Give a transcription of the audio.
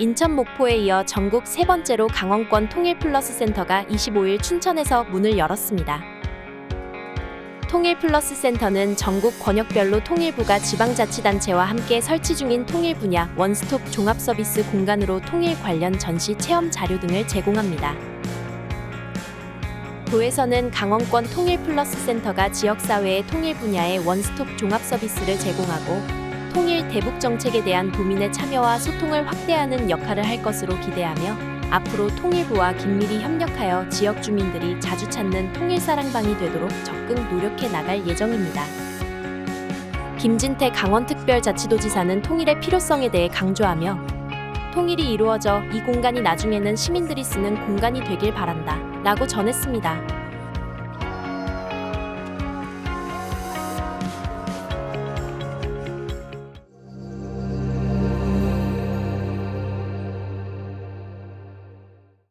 인천 목포에 이어 전국 세 번째로 강원권 통일 플러스 센터가 25일 춘천에서 문을 열었습니다. 통일 플러스 센터는 전국 권역별로 통일부가 지방자치단체와 함께 설치 중인 통일 분야 원스톱 종합 서비스 공간으로 통일 관련 전시 체험 자료 등을 제공합니다. 도에서는 강원권 통일 플러스 센터가 지역사회의 통일 분야의 원스톱 종합 서비스를 제공하고 통일 대북 정책에 대한 도민의 참여와 소통을 확대하는 역할을 할 것으로 기대하며 앞으로 통일부와 긴밀히 협력하여 지역 주민들이 자주 찾는 통일 사랑방이 되도록 적극 노력해 나갈 예정입니다. 김진태 강원특별자치도지사는 통일의 필요성에 대해 강조하며 통일이 이루어져 이 공간이 나중에는 시민들이 쓰는 공간이 되길 바란다 라고 전했습니다.